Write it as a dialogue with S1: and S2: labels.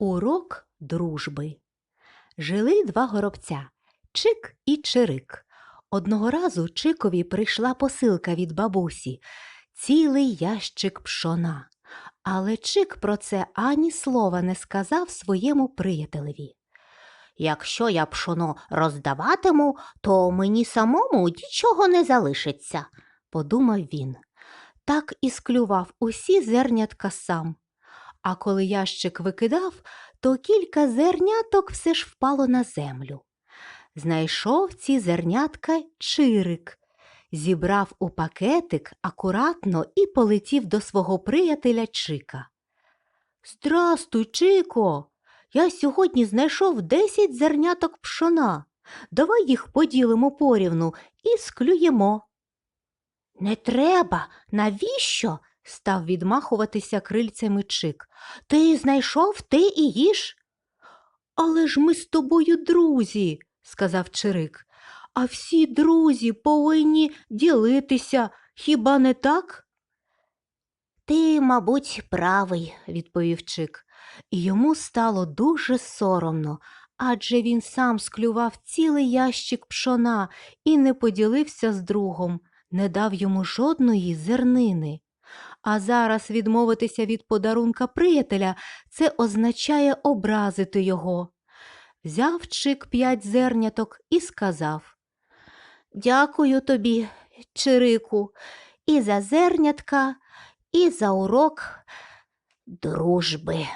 S1: Урок дружби. Жили два горобця Чик і Чирик. Одного разу Чикові прийшла посилка від бабусі цілий ящик пшона. Але Чик про це ані слова не сказав своєму приятелеві. Якщо я пшоно роздаватиму, то мені самому нічого не залишиться, подумав він. Так і склював усі зернятка сам. А коли ящик викидав, то кілька зерняток все ж впало на землю. Знайшов ці зернятка чирик, зібрав у пакетик акуратно і полетів до свого приятеля Чика. Здрастуй, Чико! Я сьогодні знайшов десять зерняток пшона. Давай їх поділимо порівну і склюємо. Не треба, навіщо? Став відмахуватися крильцями Чик. Ти знайшов, ти і їж. Але ж ми з тобою друзі, сказав Чирик. А всі друзі повинні ділитися, хіба не так? Ти, мабуть, правий, відповів Чик, і йому стало дуже соромно, адже він сам склював цілий ящик пшона і не поділився з другом, не дав йому жодної зернини. А зараз відмовитися від подарунка приятеля це означає образити його. Взяв Чик п'ять зерняток і сказав Дякую тобі, Чирику, і за зернятка, і за урок дружби.